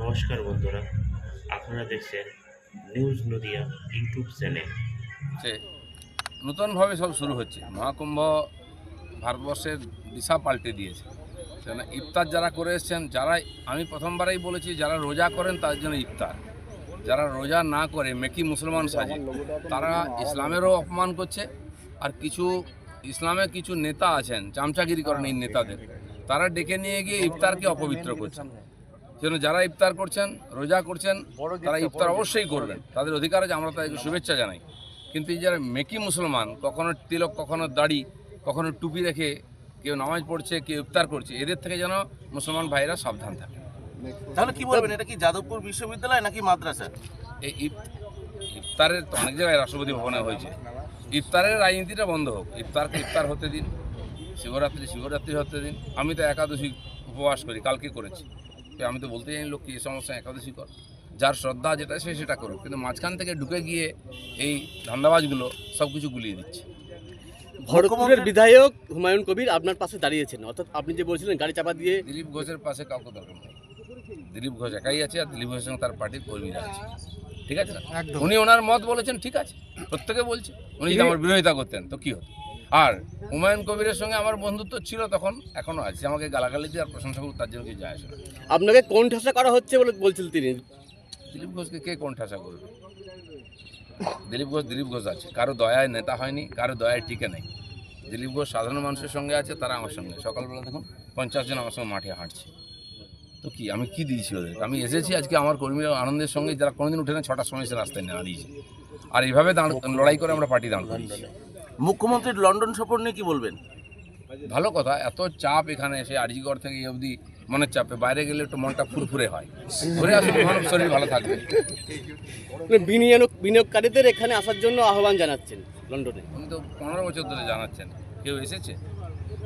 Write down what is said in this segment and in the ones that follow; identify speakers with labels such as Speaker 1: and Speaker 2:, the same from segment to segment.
Speaker 1: নমস্কার বন্ধুরা, আপনারা দেখছেন নিউজ নদিয়া ইউটিউব চ্যানেল।
Speaker 2: নূতনভাবে সব শুরু হচ্ছে। মহাকুম্ভ ভারতবর্ষের দিশা পাল্টে দিয়েছে। কেন ইফতার যারা করে এসছেন, যারা আমি প্রথমবারেই বলেছি, যারা রোজা করেন তাদের জন্য ইফতার। যারা রোজা না করে, মেকি মুসলমান সাজে তারা ইসলামেরও অপমান করছে। আর কিছু ইসলামের কিছু নেতা আছেন, চামচাগিরি করেন এই নেতাদের, তারা ডেকে নিয়ে গিয়ে ইফতারকে অপবিত্র করছেন সেজন্য যারা ইফতার করছেন রোজা করছেন তারা ইফতার অবশ্যই করবেন। তাদের অধিকার আছে আমরা তাদেরকে শুভেচ্ছা জানাই। কিন্তু এই যারা মেকি মুসলমান কখনো তিলক কখনো দাড়ি কখনো টুপি রেখে কেউ নামাজ পড়ছে কেউ ইফতার করছে এদের থেকে যেন মুসলমান ভাইরা সাবধান থাকে।
Speaker 3: তাহলে কি বলবেন এটা কি যাদবপুর বিশ্ববিদ্যালয় নাকি মাদ্রাসা?
Speaker 2: এই ইফ- ইফতারের তো অনেক জায়গায় রাষ্ট্রপতি ভবনে হয়েছে। ইফতারের রাজনীতিটা বন্ধ হোক ইফতারকে ইফতার হতে দিন শিবরাত্রি শিবরাত্রি হতে দিন। আমি তো একাদশী উপবাস করি কালকে করেছি। আমি তো বলতে জানি লোককে এই সমস্যা একাদশী কর। যার শ্রদ্ধা যেটা সে সেটা করুক কিন্তু মাঝখান থেকে ঢুকে গিয়ে এই ধান্দাবাজগুলো সব কিছু গুলিয়ে দিচ্ছে।
Speaker 4: ভরতপুরের বিধায়ক হুমায়ুন কবির আপনার পাশে দাঁড়িয়েছেন। অর্থাৎ আপনি যে বলছিলেন গাড়ি চাপা দিয়ে
Speaker 2: দিলীপ ঘোষের পাশে কাউকে দরকার নেই। দিলীপ ঘোষ একাই আছে আর দিলীপ ঘোষের সঙ্গে তার পার্টির কর্মীরা আছে। ঠিক আছে উনি ওনার মত বলেছেন ঠিক আছে। প্রত্যেকে বলছে। উনি যদি আমার বিরোধিতা করতেন তো কি হতো? আর হুমায়ুন কবিরের সঙ্গে আমার বন্ধুত্ব ছিল তখন এখনও আছে। আমাকে গালাগালি দিয়ে আর প্রশংসা করুক তার জন্য কিছু যায় আসে না।
Speaker 4: আপনাকে কোন ঠাসা করা হচ্ছে বলে বলছিলেন তিনি?
Speaker 2: দিলীপ ঘোষকে কে কোন ঠাসা করবে? দিলীপ ঘোষ দিলীপ ঘোষ আছে। কারও দয়ায় নেতা হয়নি কারও দয়ায় টিকে নেই। দিলীপ ঘোষ সাধারণ মানুষের সঙ্গে আছে তারা আমার সঙ্গে। সকালবেলা দেখুন পঞ্চাশ জন আমার সঙ্গে মাঠে হাঁটছে। তো কি আমি কি দিয়েছি ওদেরকে আমি এসেছি আজকে আমার কর্মীরা আনন্দের সঙ্গে যারা কোনোদিন উঠে না ছটার সময় এসে রাস্তায় নেওয়া দিয়েছে। আর এইভাবে দাঁড় লড়াই করে আমরা পার্টি দাঁড় করিয়েছি।
Speaker 3: মুখ্যমন্ত্রীর লন্ডন সফর নিয়ে কি বলবেন?
Speaker 2: ভালো কথা এত চাপ এখানে এসে আরজিগড় থেকে অবধি মনের চাপে বাইরে গেলে একটু মনটা ফুরফুরে হয়। ঘুরে আসলে মানব শরীর ভালো থাকবে।
Speaker 4: মানে বিনিয়োগ বিনিয়োগকারীদের এখানে আসার জন্য আহ্বান জানাচ্ছেন লন্ডনে।
Speaker 2: উনি তো পনেরো বছর ধরে জানাচ্ছেন কেউ এসেছে?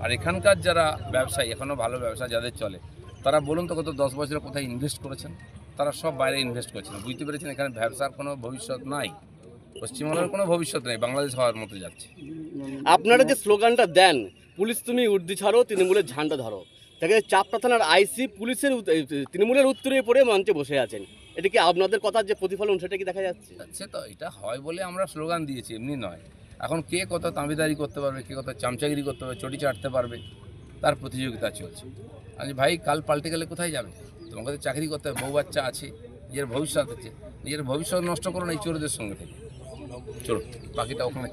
Speaker 2: আর এখানকার যারা ব্যবসায়ী এখনও ভালো ব্যবসা যাদের চলে তারা বলুন তো গত দশ বছরে কোথায় ইনভেস্ট করেছেন? তারা সব বাইরে ইনভেস্ট করছেন। বুঝতে পেরেছেন এখানে ব্যবসার কোনো ভবিষ্যৎ নাই। পশ্চিমবঙ্গের কোনো ভবিষ্যৎ নেই বাংলাদেশ হওয়ার মতো যাচ্ছে।
Speaker 4: আপনারা যে স্লোগানটা দেন পুলিশ তুমি উর্দি ছাড়ো তৃণমূলের ঝান্ডা ধরো। তাকে চাপটা থানার আইসি পুলিশের তৃণমূলের উত্তরে পড়ে মঞ্চে বসে আছেন। এটা কি আপনাদের কথার যে প্রতিফলন সেটা কি দেখা যাচ্ছে?
Speaker 2: সে তো এটা হয় বলে আমরা স্লোগান দিয়েছি এমনি নয়। এখন কে কত তাঁবিদারি করতে পারবে কে কত চামচাগিরি করতে পারবে চটি চাটতে পারবে তার প্রতিযোগিতা চলছে। আমি ভাই কাল পাল্টে গেলে কোথায় যাবে? তোমাকে চাকরি করতে হবে বউ বাচ্চা আছে নিজের ভবিষ্যৎ আছে নিজের ভবিষ্যৎ নষ্ট করো না এই চোরদের সঙ্গে থেকে। চলো বাকিটা ওখানে